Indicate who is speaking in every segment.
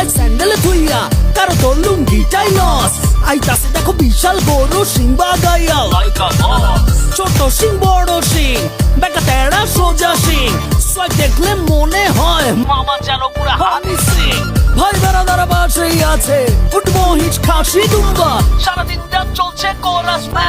Speaker 1: দৌড়ায় স্যান্ডেল ধুইয়া কারও তোর লুঙ্গিটাই লস আইতাছে দেখো বিশাল গরু সিংবা গাইয়া ছোট সিং বড় সিং বেকা তেড়া সোজা সিং সোয়াগ দেখলে মনে হয় মামা যেন পুরা হানি সিং ভাই বেড়াদার বাসেই আছে উঠবো হিচ খাসি দুম্বা। সারাদিন চলছে কোরাস ম্যা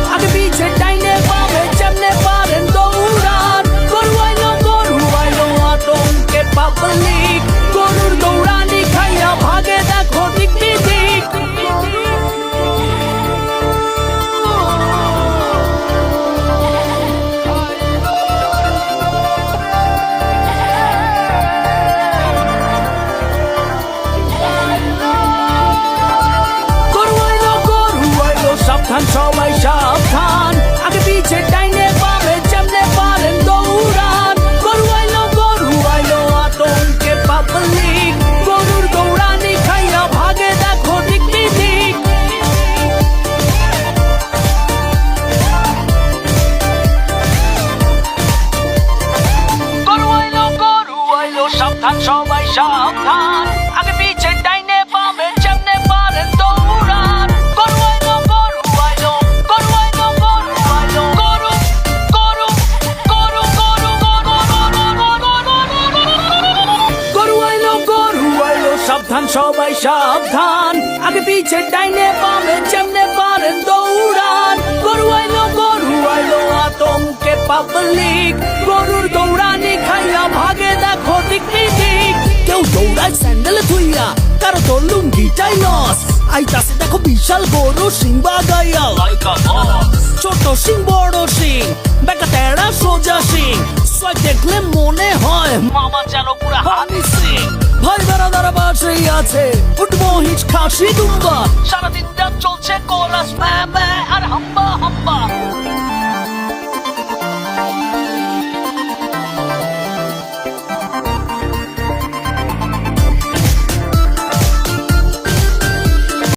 Speaker 1: সাবধান, সবাই সাবধান। আগে পিছে ডাইনে বামে যেমনে পারেন দৌড়ান। গরু আইলো গরু আইলো, আতঙ্কে পাবলিক। গরুর দৌড়ানি খাইয়া ভাগে, দেখো দিক দিক গরু আইলো গরু আইলো, সাবধান, সবাই সবাই সাবধান। আগে পিছে ডাইনে বামে যেমনে পারেন দৌড়ান। গরু আইলো গরু আইলো, আতঙ্কে পাবলিক গরুর দৌড়ানি খাইয়া ভাগে দেখো দিক দিক কেউ দৌড়ায় স্যান্ডেল ধুইয়া, কারও তোর লুঙ্গিটাই লস আইতাছে দেখো বিশাল গরু সিংবা গাইয়া ছোট সিং, বড় সিং বেকা তেড়া সোজা সিং। সোয়াগ দেখলে মনে হয় মামা যেন পুরা হানি সিং বেড়াদার আছে ফুটবল হিচ খাসি দুম্বা সারাদিন চলছে কোরাস ম্যা